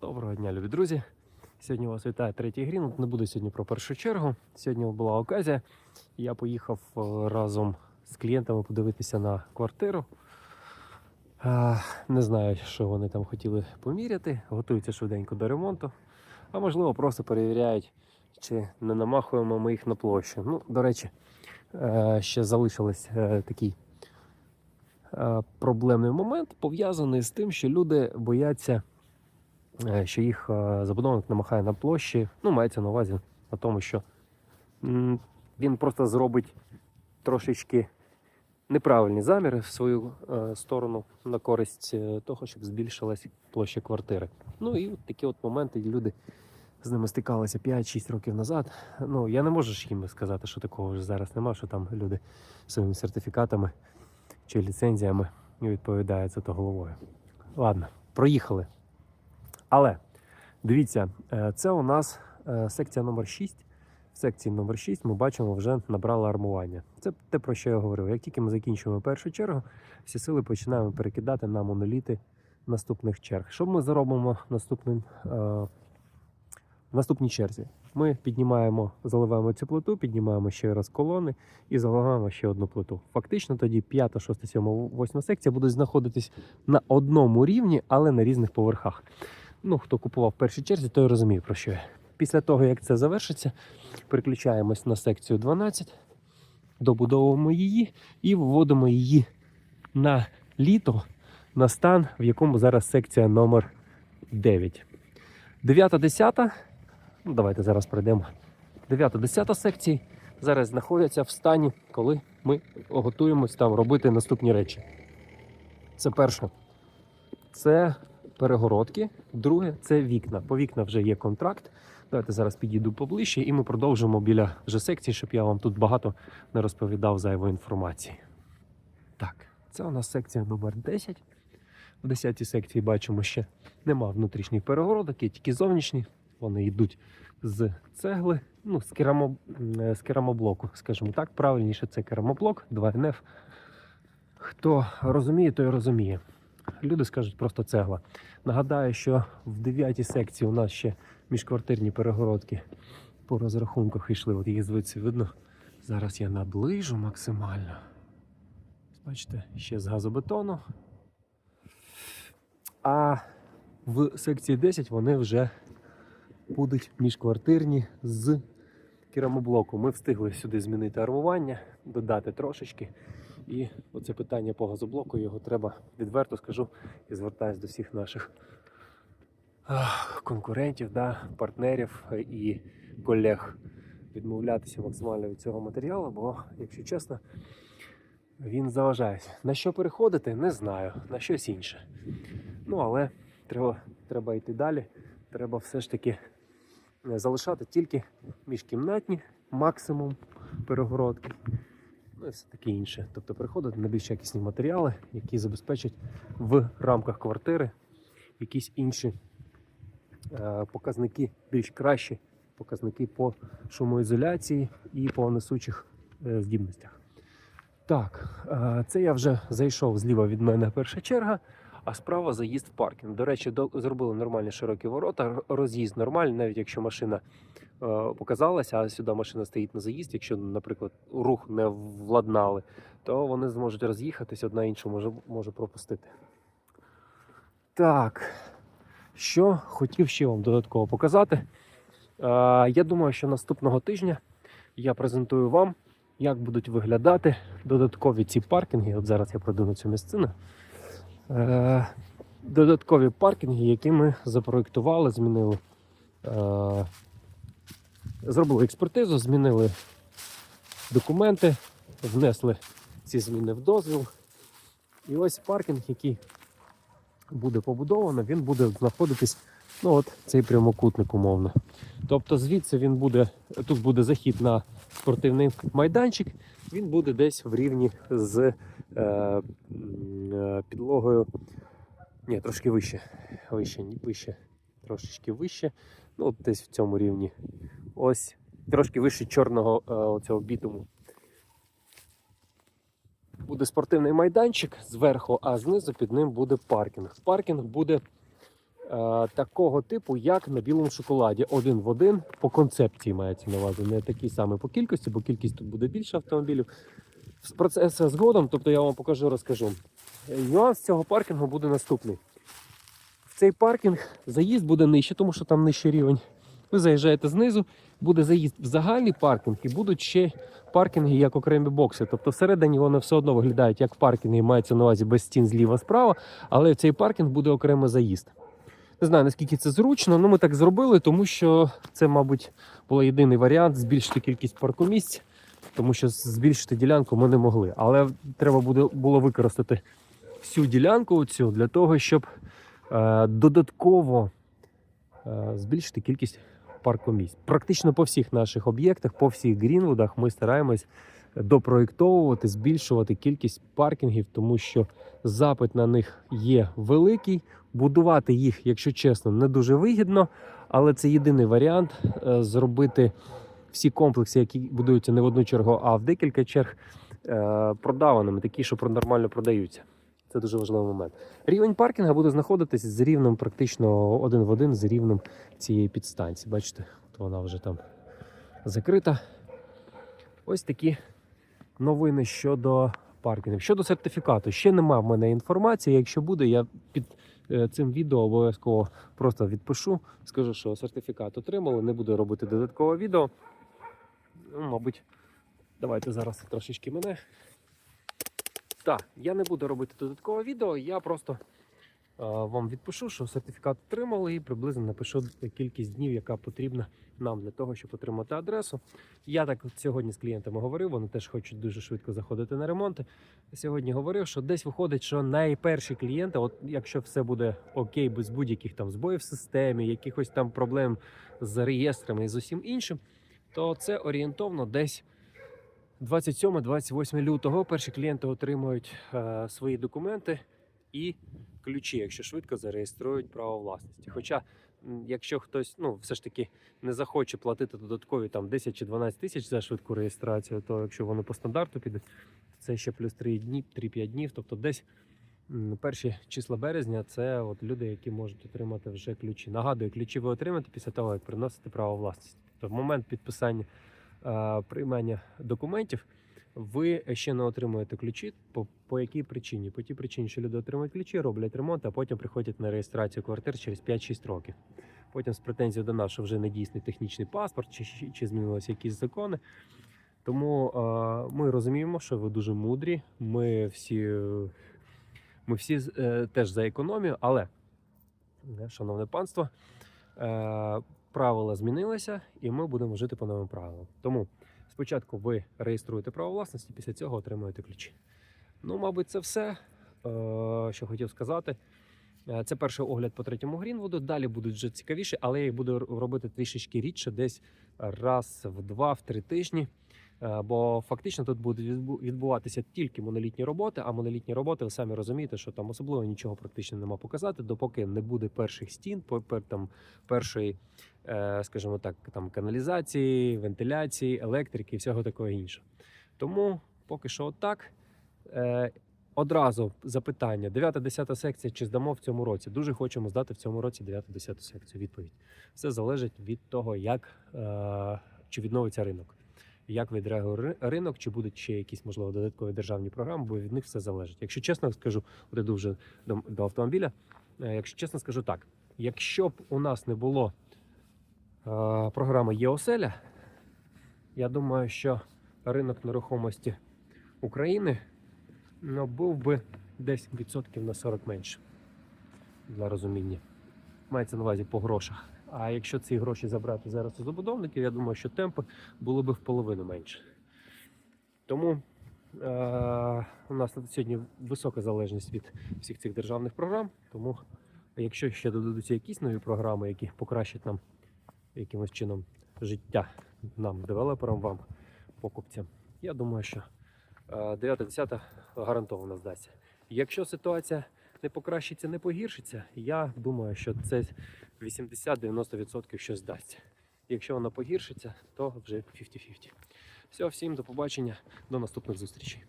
Доброго дня, любі друзі. Сьогодні вас вітає третій грін. Не буде сьогодні про першу чергу. Сьогодні була оказія. Я поїхав е, разом з клієнтами подивитися на квартиру. Не знаю, що вони там хотіли поміряти. Готуються швиденько до ремонту. А можливо, просто перевіряють, чи не намахуємо ми їх на площу. Ну, до речі, е, ще залишилось е, такий е, проблемний момент, пов'язаний з тим, що люди бояться е, що їх е, забудовник намахає на площі. Ну, мається на увазі на тому, що він просто зробить трошечки неправильні заміри в свою е, сторону на користь е, того, щоб збільшилась площа квартири. Ну і от такі от моменти люди з ними стикалися 5-6 років назад. Ну, я не можу ж їм сказати, що такого вже зараз нема, що там люди своїми сертифікатами чи ліцензіями відповідають за то головою. Ладно, проїхали. Але дивіться, е, це у нас е, секція номер 6. В секції номер 6 ми бачимо, вже набрали армування. Це те, про що я говорив. Як тільки ми закінчуємо першу чергу, всі сили починаємо перекидати на моноліти наступних черг. Що ми заробимо наступним, е, в наступній черзі? Ми піднімаємо, заливаємо цю плиту, піднімаємо ще раз колони і заливаємо ще одну плиту. Фактично тоді 5, 6, 7, 8 секція будуть знаходитись на одному рівні, але на різних поверхах. Ну, хто купував в першій черзі, той розуміє, про що я. Після того, як це завершиться, переключаємось на секцію 12, добудовуємо її і вводимо її на літо, на стан, в якому зараз секція номер 9. 9-10, ну давайте зараз пройдемо. 9-10 секції зараз знаходяться в стані, коли ми готуємось там робити наступні речі. Це перше. Це перегородки. Друге це вікна. По вікна вже є контракт. Давайте зараз підійду поближче і ми продовжимо біля вже секції, щоб я вам тут багато не розповідав зайвої інформації. Так, це у нас секція номер 10. В 10 секції бачимо, ще нема внутрішніх перегородок, є тільки зовнішні. Вони йдуть з цегли, ну, з, керамо, е, з керамоблоку, скажімо так. Правильніше це керамоблок 2НФ. Хто розуміє, той розуміє. Люди скажуть просто цегла. Нагадаю, що в 9 секції у нас ще міжквартирні перегородки по розрахунках йшли. От їх звідси видно. Зараз я наближу максимально. Бачите, ще з газобетону. А в секції 10 вони вже будуть міжквартирні з керамоблоку. Ми встигли сюди змінити армування, додати трошечки. І оце питання по газоблоку його треба відверто скажу і звертаюсь до всіх наших конкурентів, да, партнерів і колег відмовлятися максимально від цього матеріалу, бо, якщо чесно, він заважає. На що переходити, не знаю, на щось інше. Ну, але треба, треба йти далі. Треба все ж таки е, залишати тільки міжкімнатні максимум перегородки ну і все таке інше. Тобто переходити на більш якісні матеріали, які забезпечать в рамках квартири якісь інші е, показники, більш кращі показники по шумоізоляції і по несучих е, здібностях. Так, е, це я вже зайшов зліва від мене перша черга, а справа заїзд в паркінг. До речі, до, зробили нормальні широкі ворота, роз'їзд нормальний, навіть якщо машина е, показалася, а сюди машина стоїть на заїзд. Якщо, наприклад, рух не владнали, то вони зможуть роз'їхатись, одна іншу може, може пропустити. Так, що хотів ще вам додатково показати. Е, я думаю, що наступного тижня я презентую вам, як будуть виглядати додаткові ці паркінги. От зараз я пройду на цю місцину. Е, додаткові паркінги, які ми запроектували, змінили. Е, зробили експертизу, змінили документи, внесли ці зміни в дозвіл. І ось паркінг, який буде побудовано, він буде знаходитись, ну от цей прямокутник умовно. Тобто звідси він буде, тут буде захід на спортивний майданчик, він буде десь в рівні з е, підлогою. Ні, трошки вище. Вище, ні, вище, трошечки вище. Ну, десь в цьому рівні. Ось трошки вище чорного е, оцього бітуму. Буде спортивний майданчик зверху, а знизу під ним буде паркінг. Паркінг буде такого типу, як на білому шоколаді. Один в один по концепції мається на увазі. Не такий самий по кількості, бо кількість тут буде більше автомобілів. Про це згодом, тобто я вам покажу, розкажу. Нюанс цього паркінгу буде наступний. В цей паркінг заїзд буде нижче, тому що там нижчий рівень. Ви заїжджаєте знизу, буде заїзд в загальний паркінг і будуть ще паркінги як окремі бокси. Тобто всередині вони все одно виглядають як паркінги, мається на увазі без стін зліва-справа, але в цей паркінг буде окремий заїзд. Не знаю, наскільки це зручно, але ми так зробили, тому що це, мабуть, був єдиний варіант збільшити кількість паркомісць, тому що збільшити ділянку ми не могли. Але треба було використати всю ділянку цю для того, щоб е, додатково е, збільшити кількість паркомісць. Практично по всіх наших об'єктах, по всіх Грінвудах ми стараємось допроєктовувати, збільшувати кількість паркінгів, тому що запит на них є великий. Будувати їх, якщо чесно, не дуже вигідно, але це єдиний варіант е, зробити всі комплекси, які будуються не в одну чергу, а в декілька черг продаваними, такі, що нормально продаються. Це дуже важливий момент. Рівень паркінга буде знаходитись з рівнем практично один в один з рівнем цієї підстанції. Бачите, от вона вже там закрита. Ось такі новини щодо паркінгів. Щодо сертифікату, ще нема в мене інформації. Якщо буде, я під е, цим відео обов'язково просто відпишу. Скажу, що сертифікат отримали, не буду робити додаткове відео. Ну, мабуть, давайте зараз трошечки мене. Так, я не буду робити додаткове відео, я просто е, вам відпишу, що сертифікат отримали, і приблизно напишу кількість днів, яка потрібна нам для того, щоб отримати адресу. Я так сьогодні з клієнтами говорив, вони теж хочуть дуже швидко заходити на ремонти. Сьогодні говорив, що десь виходить, що найперші клієнти, от якщо все буде окей, без будь-яких там збоїв в системі, якихось там проблем з реєстрами і з усім іншим, то це орієнтовно десь 27-28 лютого. Перші клієнти отримують е, свої документи і ключі, якщо швидко зареєструють право власності. Хоча, якщо хтось ну, все ж таки не захоче платити додаткові там 10 чи 12 тисяч за швидку реєстрацію, то якщо вони по стандарту підуть, це ще плюс 3 дні, 3-5 днів. Тобто десь перші числа березня це от люди, які можуть отримати вже ключі. Нагадую, ключі ви отримаєте після того, як приносите право власності. Тобто в момент підписання приймання документів. Ви ще не отримуєте ключі. По, по якій причині? По тій причині, що люди отримують ключі, роблять ремонт, а потім приходять на реєстрацію квартир через 5-6 років. Потім з претензією до нас, що вже не дійсний технічний паспорт, чи, чи, чи змінилися якісь закони. Тому е, ми розуміємо, що ви дуже мудрі. Ми всі, е, ми всі е, теж за економію, але, е, шановне панство, е, правила змінилися, і ми будемо жити по новим правилам. Тому спочатку ви реєструєте право власності, після цього отримуєте ключі. Ну, мабуть, це все, е, що хотів сказати. Е, Це перший огляд по третьому Грінвуду. Далі будуть вже цікавіші, але я їх буду робити трішечки рідше, десь раз в два, в три тижні. Е, Бо фактично тут будуть відбуватися тільки монолітні роботи, а монолітні роботи, ви самі розумієте, що там особливо нічого практично нема показати, допоки не буде перших стін, там першої, скажімо так, там каналізації, вентиляції, електрики і всього такого іншого. Тому поки що отак. Е, Одразу запитання: 9-10 секція, чи здамо в цьому році? Дуже хочемо здати в цьому році 9-10 секцію. Відповідь. Все залежить від того, як е, чи відновиться ринок, як відреагує ри- ринок, чи будуть ще якісь можливо додаткові державні програми, бо від них все залежить. Якщо чесно скажу, от іду вже до, автомобіля. Е, якщо чесно скажу так, якщо б у нас не було програми ЄОСЕЛЯ, я думаю, що ринок нерухомості України ну, був би десь відсотків на 40 менше для розуміння. Мається на увазі по грошах. А якщо ці гроші забрати зараз у забудовників, я думаю, що темпи було б в половину менше. Тому е- у нас сьогодні висока залежність від всіх цих державних програм. Тому якщо ще додадуться якісь нові програми, які покращать нам якимось чином життя нам, девелоперам, вам, покупцям, я думаю, що 9-10 гарантовано здасться. Якщо ситуація не покращиться, не погіршиться, я думаю, що це 80-90% щось здасться. Якщо вона погіршиться, то вже 50-50. Все, всім до побачення, до наступних зустрічей.